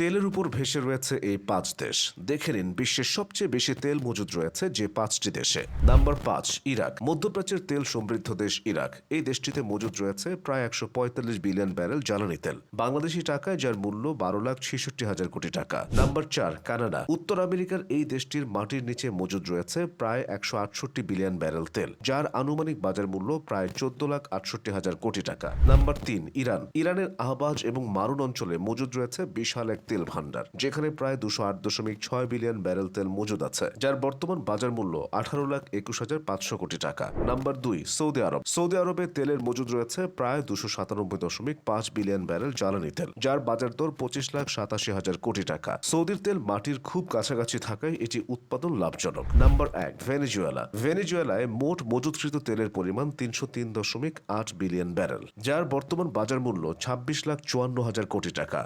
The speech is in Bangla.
তেলের উপর ভেসে রয়েছে এই পাঁচ দেশ। দেখে নিন, বিশ্বের সবচেয়ে বেশি তেল মজুদ রয়েছে যে পাঁচটি দেশে। নাম্বার পাঁচ, ইরাক। মধ্যপ্রাচ্যের তেল সমৃদ্ধ দেশ ইরাক। এই দেশটিতে মজুদ রয়েছে প্রায় একশো পঁয়তাল্লিশ বিলিয়ন ব্যারেল জ্বালানি তেল। বাংলাদেশি টাকায় যার মূল্য বারো লাখ ছেষট্টি হাজার কোটি টাকা। নাম্বার চার, কানাডা। উত্তর আমেরিকার এই দেশটির মাটির নিচে মজুদ রয়েছে প্রায় একশো আটষট্টি বিলিয়ন ব্যারেল তেল, যার আনুমানিক বাজার মূল্য প্রায় চোদ্দ লাখ আটষট্টি হাজার কোটি টাকা। নাম্বার তিন, ইরান। ইরানের আহবাজ এবং মারুন অঞ্চলে মজুদ রয়েছে বিশাল এক তেল ভান্ডার যেখানে প্রায় দুশো আট দশমিক ছয় বিলিয়ন ব্যারেল তেল মজুদ আছে, যার বর্তমান বাজার মূল্য আঠারো লাখ একুশ হাজার পাঁচশো কোটি টাকা। নাম্বার দুই, সৌদি আরব। সৌদি আরবে তেলের মজুদ রয়েছে প্রায় দুশো সাতানব্বই দশমিক পাঁচ বিলিয়ন ব্যারেল জ্বালানি তেল, যার বাজার দর পঁচিশ লাখ সাতাশি হাজার কোটি টাকা। সৌদির তেল মাটির খুব কাছাকাছি থাকায় এটি উৎপাদন লাভজনক। নাম্বার এক, ভেনেজুয়েলা। ভেনেজুয়েলায় মোট মজুদকৃত তেলের পরিমাণ তিনশো তিন দশমিক আট বিলিয়ন ব্যারেল, যার বর্তমান বাজার মূল্য ছাব্বিশ লাখ চুয়ান্ন হাজার কোটি টাকা।